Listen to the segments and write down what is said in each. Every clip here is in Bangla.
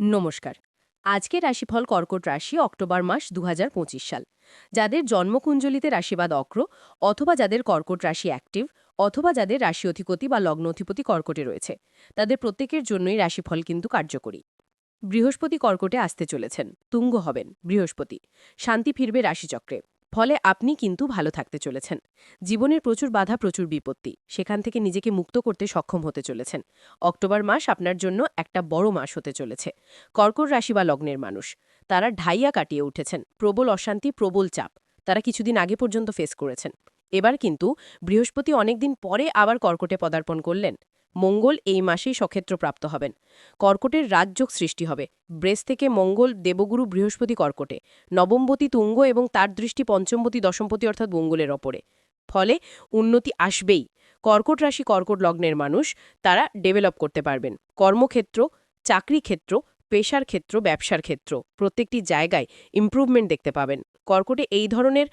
নমস্কার। আজকের রাশিফল কর্কট রাশি অক্টোবর মাস দু হাজার পঁচিশ সাল। যাদের জন্মকুঞ্জলিতে রাশিবাদ অক্র অথবা যাদের কর্কট রাশি অ্যাক্টিভ অথবা যাদের রাশি অধিপতি বা লগ্ন অধিপতি কর্কটে রয়েছে, তাদের প্রত্যেকের জন্যই রাশিফল কিন্তু কার্যকরী। বৃহস্পতি কর্কটে আসতে চলেছেন, তুঙ্গ হবেন, বৃহস্পতি। শান্তি ফিরবে রাশিচক্রে। ফলে আপনি কিন্তু ভালো থাকতে চলেছেন। জীবনের প্রচুর বাধা, প্রচুর বিপত্তি। সেখান থেকে নিজেকে মুক্ত করতে সক্ষম হতে চলেছেন। অক্টোবর মাস আপনার জন্য একটা বড় মাস হতে চলেছে। কর্কট রাশি বা লগ্নের মানুষ, তারা ঢাইয়া কাটিয়ে উঠেছেন। প্রবল অশান্তি, প্রবল চাপ, তারা কিছুদিন আগে পর্যন্ত ফেস করেছেন। এবার কিন্তু বৃহস্পতি অনেকদিন পরে আবার কর্কটে পদার্পণ করলেন। মঙ্গল এই মাসেই সক্ষেত্র প্রাপ্ত হবেন। কর্কটের রাজযোগ সৃষ্টি হবে। ব্রেস থেকে মঙ্গল দেবগুরু বৃহস্পতি কর্কটে। নবমবতী তুঙ্গ এবং তার দৃষ্টি পঞ্চমবতী দশমপতি অর্থাৎ মঙ্গলের ওপরে। ফলে উন্নতি আসবেই। কর্কট রাশি কর্কট লগ্নের মানুষ, তারা ডেভেলপ করতে পারবেন। কর্মক্ষেত্র চাকরি ক্ষেত্র পেশার ক্ষেত্র, ব্যবসার ক্ষেত্র। প্রত্যেকটি জায়গায় ইমপ্রুভমেন্ট দেখতে পাবেন। কর্কটে এই ধরনের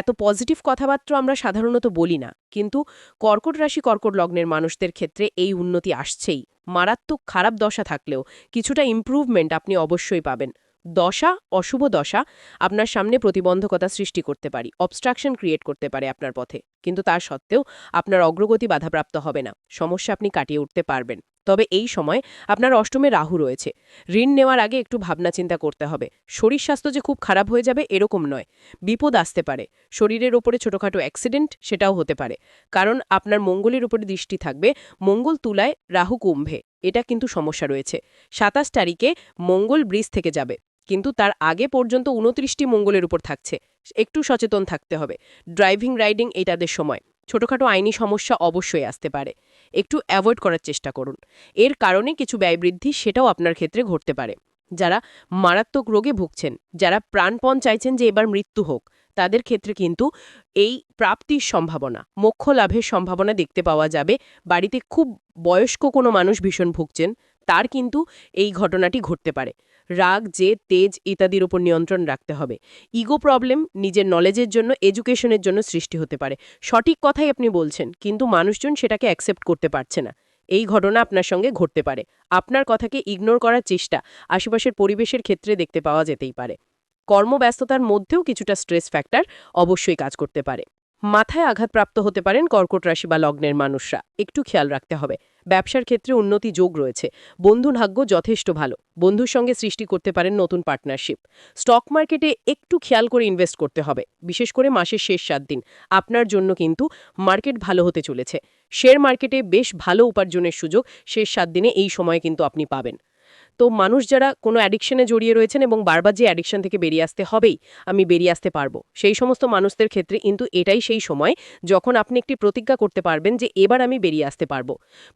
এত পজিটিভ কথাবার্তা আমরা সাধারণত বলি না। কিন্তু কর্কট রাশি কর্কট লগ্নের মানুষদের ক্ষেত্রে এই উন্নতি আসছেই। মারাত্মক খারাপ দশা থাকলেও কিছুটা ইমপ্রুভমেন্ট আপনি অবশ্যই পাবেন। দশা, অশুভ দশা আপনার সামনে প্রতিবন্ধকতা সৃষ্টি করতে পারি অবস্ট্রাকশন ক্রিয়েট করতে পারে আপনার পথে। কিন্তু তার সত্ত্বেও আপনার অগ্রগতি বাধাপ্রাপ্ত হবে না। সমস্যা আপনি কাটিয়ে উঠতে পারবেন। তবে এই সময় আপনার অষ্টমে রাহু রয়েছে। ঋণ নেওয়ার আগে একটু ভাবনা চিন্তা করতে হবে। শরীর স্বাস্থ্য যে খুব খারাপ হয়ে যাবে এরকম নয়। বিপদ আসতে পারে। শরীরের ওপরে ছোটোখাটো অ্যাক্সিডেন্ট সেটাও হতে পারে। কারণ আপনার মঙ্গলের উপরে দৃষ্টি থাকবে। মঙ্গল তুলায় রাহু কুম্ভে। এটা কিন্তু সমস্যা রয়েছে। সাতাশ তারিখে মঙ্গল ব্রিজ থেকে যাবে। কিন্তু তার আগে পর্যন্ত উনত্রিশটি মঙ্গলের উপর থাকছে। একটু সচেতন থাকতে হবে। ড্রাইভিং, রাইডিং এটাদের সময়। ছোটোখাটো আইনি সমস্যা অবশ্যই আসতে পারে। একটু অ্যাভয়েড করার চেষ্টা করুন। এর কারণে কিছু ব্যয় বৃদ্ধি সেটাও আপনার ক্ষেত্রে ঘটতে পারে। যারা মারাত্মক রোগে ভুগছেন, যারা প্রাণপণ চাইছেন যে এবার মৃত্যু হোক, তাদের ক্ষেত্রে কিন্তু এই প্রাপ্তির সম্ভাবনা, মোক্ষ লাভের সম্ভাবনা দেখতে পাওয়া যাবে। বাড়িতে খুব বয়স্ক কোনো মানুষ ভীষণ ভুগছেন, তার কিন্তু এই ঘটনাটি ঘটতে পারে। রাগ, জেদ, তেজ ইত্যাদির উপর নিয়ন্ত্রণ রাখতে হবে। ইগো প্রবলেম নিজের নলেজের জন্য, এডুকেশনের জন্য সৃষ্টি হতে পারে। সঠিক কথাই আপনি বলছেন, কিন্তু মানুষজন সেটাকে অ্যাকসেপ্ট করতে পারছে না। এই ঘটনা আপনার সঙ্গে ঘটতে পারে। আপনার কথাকে ইগনোর করার চেষ্টা আশেপাশের পরিবেশের ক্ষেত্রে দেখতে পাওয়া যেতেই পারে। কর্মব্যস্ততার মধ্যেও কিছুটা স্ট্রেস ফ্যাক্টর অবশ্যই কাজ করতে পারে। মাথায় আঘাতপ্রাপ্ত হতে পারেন কর্কট রাশি বা লগ্নের মানুষরা। একটু খেয়াল রাখতে হবে। ব্যবসার ক্ষেত্রে উন্নতি যোগ রয়েছে। বন্ধু ভাগ্য যথেষ্ট ভালো। বন্ধুর সঙ্গে সৃষ্টি করতে পারেন নতুন পার্টনারশিপ স্টক মার্কেটে একটু খেয়াল করে ইনভেস্ট করতে হবে। বিশেষ করে মাসের শেষ সাত দিন। আপনার জন্য কিন্তু মার্কেট ভালো হতে চলেছে। শেয়ার মার্কেটে বেশ ভালো উপার্জনের সুযোগ শেষ সাত দিনে এই সময় কিন্তু আপনি পাবেন। তো মানুষ যারা কোনো অ্যাডিকশনে জড়িয়ে রয়েছেন এবং বারবার যে অ্যাডিকশন থেকে বেরিয়ে আসতে হবেই, আমি বেরিয়ে আসতে পারব। সেই সমস্ত মানুষদের ক্ষেত্রে কিন্তু এটাই সেই সময় যখন আপনি একটি প্রতিজ্ঞা করতে পারবেন যে এবার আমি বেরিয়ে আসতে পারব।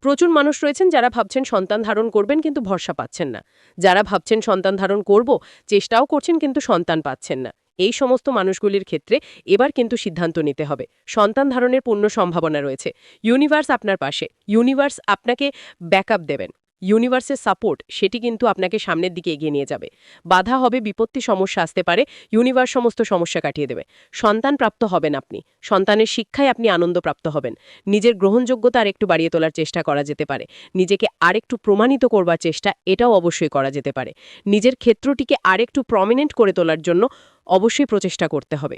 প্রচুর মানুষ রয়েছেন যারা ভাবছেন সন্তান ধারণ করবেন কিন্তু ভরসা পাচ্ছেন না। যারা ভাবছেন সন্তান ধারণ করব, চেষ্টাও করছেন কিন্তু সন্তান পাচ্ছেন না। এই সমস্ত মানুষগুলির ক্ষেত্রে এবার কিন্তু সিদ্ধান্ত নিতে হবে। সন্তান ধারণের পূর্ণ সম্ভাবনা রয়েছে। ইউনিভার্স আপনার পাশে। ইউনিভার্স আপনাকে ব্যাকআপ দেবেন। ইউনিভার্সের সাপোর্ট সেটি কিন্তু আপনাকে সামনের দিকে এগিয়ে নিয়ে যাবে। বাধা হবে, বিপত্তি সমস্যা আসতে পারে ইউনিভার্স সমস্ত সমস্যা কাটিয়ে দেবে। সন্তান প্রাপ্ত হবেন আপনি। সন্তানের শিক্ষায় আপনি আনন্দ প্রাপ্ত হবেন। নিজের গ্রহণযোগ্যতা আর একটু বাড়িয়ে তোলার চেষ্টা করা যেতে পারে। নিজেকে আরেকটু প্রমাণিত করবার চেষ্টা, এটাও অবশ্যই করা যেতে পারে। নিজের ক্ষেত্রটিকে আরেকটু প্রমিনেন্ট করে তোলার জন্য অবশ্যই প্রচেষ্টা করতে হবে।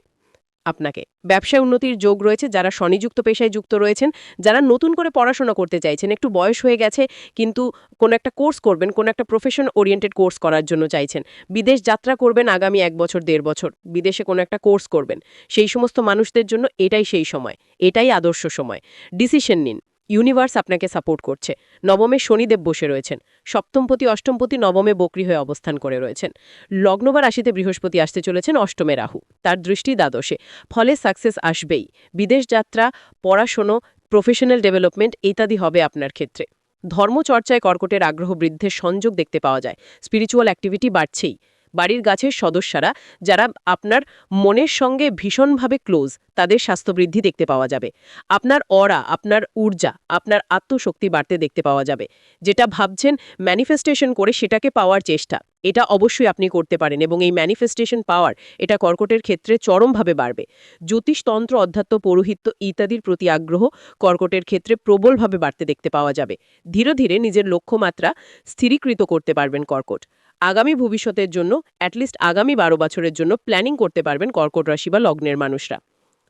আপনাকে। ব্যবসায় উন্নতির যোগ রয়েছে, যারা স্বনিযুক্ত পেশায় যুক্ত রয়েছেন, যারা নতুন করে পড়াশোনা করতে চাইছেন, একটু বয়স হয়ে গেছে, কিন্তু কোনো একটা কোর্স করবেন, কোনো একটা প্রফেশন ওরিয়েন্টেড কোর্স করার জন্য চাইছেন। বিদেশ যাত্রা করবেন আগামী এক বছর, দেড় বছর, বিদেশে কোনো একটা কোর্স করবেন। সেই সমস্ত মানুষদের জন্য এটাই সেই সময়, এটাই আদর্শ সময়। ডিসিশন নিন। ইউনিভার্স আপনাকে সাপোর্ট করছে। নবমে শনিদেব বসে রয়েছেন। সপ্তমপতি, অষ্টমপতি, নবমে বকরি হয়ে অবস্থান করে রয়েছেন। লগ্নবা রাশিতে বৃহস্পতি আসতে চলেছেন অষ্টমে রাহু। তার দৃষ্টি দ্বাদশে। ফলে সাকসেস আসবেই। বিদেশ যাত্রা, পড়াশোনো, প্রফেশনাল ডেভেলপমেন্ট ইত্যাদি হবে আপনার ক্ষেত্রে। ধর্মচর্চায় কর্কটের আগ্রহ বৃদ্ধের সংযোগ দেখতে পাওয়া যায়। স্পিরিচুয়াল অ্যাক্টিভিটি বাড়ছেই। বাড়ির গাছের সদস্যরা, যারা আপনার মনের সঙ্গে ভীষণভাবে ক্লোজ তাদের স্বাস্থ্যবৃদ্ধি দেখতে পাওয়া যাবে। আপনার অরা আপনার ঊর্জা, আপনার আত্মশক্তি বাড়তে দেখতে পাওয়া যাবে। যেটা ভাবছেন ম্যানিফেস্টেশন করে সেটাকে পাওয়ার চেষ্টা। এটা অবশ্যই আপনি করতে পারেন এবং এই ম্যানিফেস্টেশন পাওয়ার এটা কর্কটের ক্ষেত্রে চরমভাবে বাড়বে। জ্যোতিষতন্ত্র, অধ্যাত্ম, পৌরোহিত্য ইত্যাদির প্রতি আগ্রহ কর্কটের ক্ষেত্রে প্রবলভাবে বাড়তে দেখতে পাওয়া যাবে। ধীরে ধীরে নিজের লক্ষ্যমাত্রা স্থিরীকৃত করতে পারবেন কর্কট। আগামী ভবিষ্যতের জন্য অ্যাটলিস্ট আগামী বারো বছরের জন্য প্ল্যানিং করতে পারবেন কর্কট রাশি বা লগ্নের মানুষরা।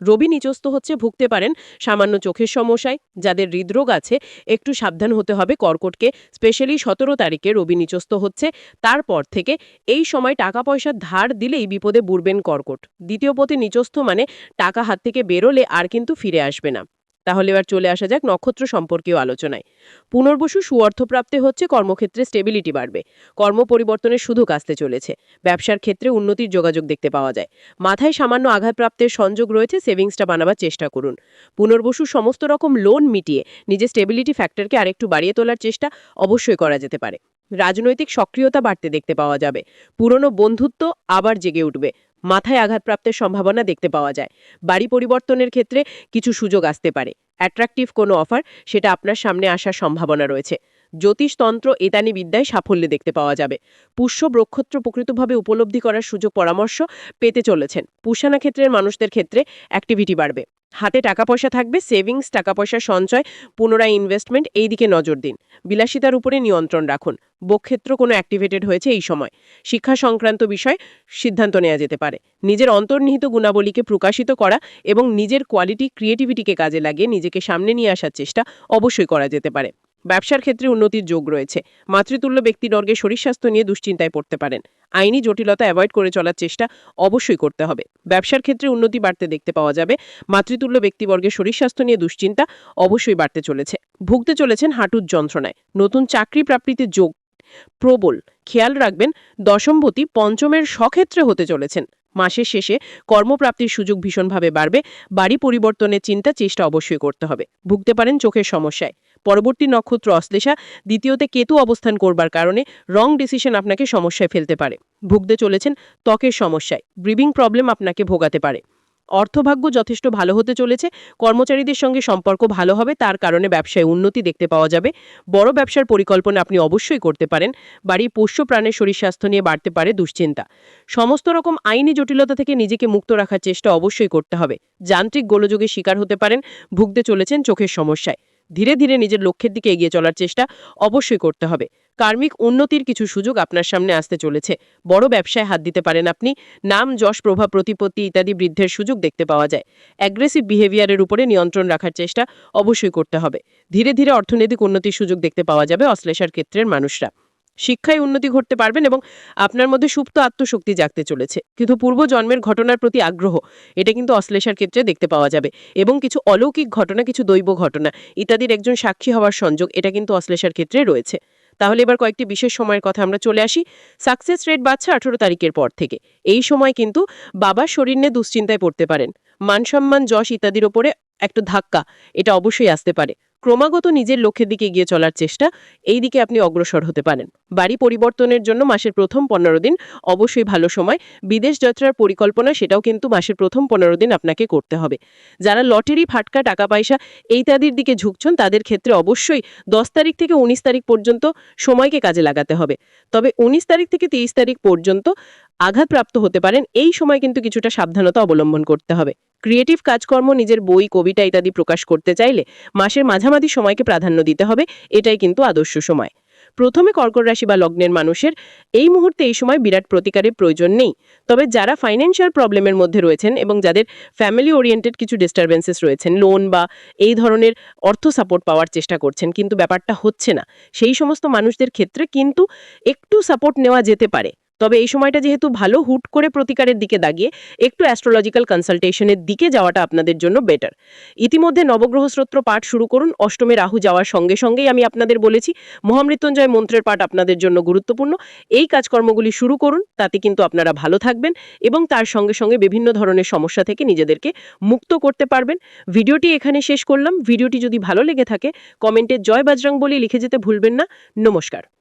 রবি নিচস্থ হচ্ছে ভুগতে পারেন সামান্য চোখের সমস্যায়, যাদের হৃদরোগ আছে, একটু সাবধান হতে হবে কর্কটকে স্পেশালি সতেরো তারিখে রবি নিচস্থ হচ্ছে, তারপর থেকে এই সময় টাকা পয়সা ধার দিলেই বিপদে বুড়বেন কর্কট। দ্বিতীয় পথে নিচস্থ মানে টাকা হাত থেকে বেরোলে আর কিন্তু ফিরে আসবে না। তাহলে এবার চলে আসা যাক নক্ষত্র সম্পর্কেও আলোচনায়। পুনর্বসু সুঅর্থপ্রাপ্তি হচ্ছে কর্মক্ষেত্রে স্টেবিলিটি বাড়বে। কর্ম পরিবর্তনের শুধু আসতে চলেছে। ব্যবসার ক্ষেত্রে উন্নতির যোগাযোগ দেখতে পাওয়া যায়। মাথায় সামান্য আঘাতপ্রাপ্তের সংযোগ রয়েছে, সেভিংসটা বানাবার চেষ্টা করুন। পুনর্বসু সমস্ত রকম লোন মিটিয়ে নিজের স্টেবিলিটি ফ্যাক্টরকে আরেকটু বাড়িয়ে তোলার চেষ্টা অবশ্যই করা যেতে পারে। রাজনৈতিক সক্রিয়তা বাড়তে দেখতে পাওয়া যাবে। পুরনো বন্ধুত্ব আবার জেগে উঠবে। মাথায় আঘাতপ্রাপ্তের সম্ভাবনা দেখতে পাওয়া যায়। বাড়ি পরিবর্তনের ক্ষেত্রে কিছু সুযোগ আসতে পারে। অ্যাট্রাকটিভ কোনো অফার, সেটা আপনার সামনে আসার সম্ভাবনা রয়েছে। জ্যোতিষতন্ত্র এতানি বিদ্যায় সাফল্য দেখতে পাওয়া যাবে। পুষ্য ব্রক্ষত্র প্রকৃতভাবে উপলব্ধি করার সুযোগ পরামর্শ পেতে চলেছেন। পুষানা ক্ষেত্রের মানুষদের ক্ষেত্রে অ্যাক্টিভিটি বাড়বে। হাতে টাকা পয়সা থাকবে সেভিংস টাকা পয়সা সঞ্চয়, পুনরায় ইনভেস্টমেন্ট এই দিকে নজর দিন। বিলাসিতার উপরে নিয়ন্ত্রণ রাখুন। বক্ষেত্র কোনো অ্যাক্টিভেটেড হয়েছে এই সময়। শিক্ষা সংক্রান্ত বিষয় সিদ্ধান্ত নেওয়া যেতে পারে। নিজের অন্তর্নিহিত গুণাবলীকে প্রকাশিত করা এবং নিজের কোয়ালিটি ক্রিয়েটিভিটিকে কাজে লাগিয়ে নিজেকে সামনে নিয়ে আসার চেষ্টা অবশ্যই করা যেতে পারে। ব্যবসার ক্ষেত্রে উন্নতির যোগ রয়েছে। মাতৃতুল্য ব্যক্তিবর্গের শরীর স্বাস্থ্য নিয়ে দুশ্চিন্তায় পড়তে পারেন। আইনি জটিলতা অ্যাভয়েড করে চলার চেষ্টা অবশ্যই করতে হবে। ব্যবসার ক্ষেত্রে উন্নতি বাড়তে দেখতে পাওয়া যাবে। মাতৃতুল্য ব্যক্তিবর্গের শরীর স্বাস্থ্য নিয়ে দুশ্চিন্তা অবশ্যই বাড়তে চলেছে। ভুগতে চলেছেন হাঁটুর যন্ত্রণায়। নতুন চাকরি প্রাপ্তিতে যোগ প্রবল। খেয়াল রাখবেন দশমভূতি পঞ্চমের স্বক্ষেত্রে হতে চলেছেন। মাসের শেষে কর্মপ্রাপ্তির সুযোগ ভীষণভাবে বাড়বে। বাড়ি পরিবর্তনের চিন্তা, চেষ্টা অবশ্যই করতে হবে। ভুগতে পারেন চোখের সমস্যায়। পরবর্তী নক্ষত্র অশ্লেষা দ্বিতীয়তে কেতু অবস্থান করবার কারণে রং ডিসিশন আপনাকে সমস্যায় ফেলতে পারে। ভুগতে চলেছেন ত্বকের সমস্যায় ব্রিভিং প্রবলেম আপনাকে ভোগাতে পারে। অর্থভাগ্য যথেষ্ট ভালো হতে চলেছে, কর্মচারীদের সঙ্গে সম্পর্ক ভালো হবে, তার কারণে ব্যবসায় উন্নতি দেখতে পাওয়া যাবে। বড় ব্যবসার পরিকল্পনা আপনি অবশ্যই করতে পারেন, বাড়ির পোষ্য প্রাণের শরীর স্বাস্থ্য নিয়ে বাড়তে পারে দুশ্চিন্তা। সমস্ত রকম আইনি জটিলতা থেকে নিজেকে মুক্ত রাখার চেষ্টা অবশ্যই করতে হবে। যান্ত্রিক গোলযোগের শিকার হতে পারেন, ভুগতে চলেছেন চোখের সমস্যায়। ধীরে ধীরে নিজের লক্ষ্যের দিকে এগিয়ে চলার চেষ্টা অবশ্যই করতে হবে। কার্মিক উন্নতির কিছু সুযোগ আপনার সামনে আসতে চলেছে। বড় ব্যবসায় হাত দিতে পারেন আপনি। নাম, যশ, প্রভাব, প্রতিপত্তি ইত্যাদি বৃদ্ধের সুযোগ দেখতে পাওয়া যায়। অ্যাগ্রেসিভ বিহেভিয়ারের উপরে নিয়ন্ত্রণ রাখার চেষ্টা অবশ্যই করতে হবে। ধীরে ধীরে অর্থনৈতিক উন্নতির সুযোগ দেখতে পাওয়া যাবে অশ্লেষার ক্ষেত্রের মানুষরা। শিক্ষায় উন্নতি ঘটতে পারবেন এবং আপনার মধ্যে সুপ্ত আত্মশক্তি জাগতে চলেছে। কিন্তু পূর্ব জন্মের ঘটনার প্রতি আগ্রহ, এটা কিন্তু অশ্লেষার ক্ষেত্রে দেখতে পাওয়া যাবে। এবং কিছু অলৌকিক ঘটনা, কিছু দৈব ঘটনা, ইত্যাদির একজন সাক্ষী হওয়ার সংযোগ, এটা কিন্তু অশ্লেষার ক্ষেত্রে রয়েছে। তাহলে এবার কয়েকটি বিশেষ সময়ের কথা আমরা চলে আসি। সাকসেস রেট বাড়ছে আঠেরো তারিখের পর থেকে। এই সময় কিন্তু বাবার শরীর নিয়ে দুশ্চিন্তায় পড়তে পারেন। মানসম্মান যশ ইত্যাদির ওপরে একটা ধাক্কা, এটা অবশ্যই আসতে পারে। ক্রমাগত নিজের লক্ষ্যের দিকে এগিয়ে চলার চেষ্টা, এই দিকে আপনি অগ্রসর হতে পারেন। বাড়ি পরিবর্তনের জন্য মাসের প্রথম পনেরো দিন অবশ্যই ভালো সময়। বিদেশ যাত্রার পরিকল্পনা, সেটাও কিন্তু মাসের প্রথম পনেরো দিন আপনাকে করতে হবে। যারা লটারি, ফাটকা টাকা পয়সা ইত্যাদির দিকে ঝুঁকছেন, তাদের ক্ষেত্রে অবশ্যই দশ তারিখ থেকে উনিশ তারিখ পর্যন্ত সময়কে কাজে লাগাতে হবে। তবে উনিশ তারিখ থেকে তেইশ তারিখ পর্যন্ত আঘাতপ্রাপ্ত হতে পারেন, এই সময় কিন্তু কিছুটা সাবধানতা অবলম্বন করতে হবে। ক্রিয়েটিভ কাজকর্ম, নিজের বই, কবিতা ইত্যাদি প্রকাশ করতে চাইলে মাসের মাঝামাঝি সময়কে প্রাধান্য দিতে হবে, এটাই কিন্তু আদর্শ সময়। প্রথমে কর্কট রাশি বা লগ্নের মানুষের এই মুহূর্তে এই সময় বিরাট প্রতিকারের প্রয়োজন নেই। তবে যারা ফাইন্যান্সিয়াল প্রবলেমের মধ্যে রয়েছেন এবং যাদের ফ্যামিলি ওরিয়েন্টেড কিছু ডিস্টারবেন্সেস রয়েছেন লোন বা এই ধরনের অর্থ সাপোর্ট পাওয়ার চেষ্টা করছেন, কিন্তু ব্যাপারটা হচ্ছে না। সেই সমস্ত মানুষদের ক্ষেত্রে কিন্তু একটু সাপোর্ট নেওয়া যেতে পারে। তবে এই সময়টা যেহেতু ভালো, হুট করে প্রতিকারের দিকে দাগিয়ে একটু অ্যাস্ট্রোলজিক্যাল কনসালটেশনের দিকে যাওয়াটা আপনাদের জন্য বেটার ইতিমধ্যে নবগ্রহ স্তোত্র পাঠ শুরু করুন, অষ্টমে রাহু যাওয়ার সঙ্গে সঙ্গেই আমি আপনাদের বলেছি, মহামৃত্যুঞ্জয় মন্ত্রের পাঠ আপনাদের জন্য গুরুত্বপূর্ণ। এই কাজকর্মগুলি শুরু করুন, তাতে কিন্তু আপনারা ভালো থাকবেন এবং তার সঙ্গে সঙ্গে বিভিন্ন ধরনের সমস্যা থেকে নিজেদেরকে মুক্ত করতে পারবেন। ভিডিওটি এখানে শেষ করলাম। ভিডিওটি যদি ভালো লেগে থাকে, কমেন্টে জয় বাজরং বলে লিখে যেতে ভুলবেন না। নমস্কার।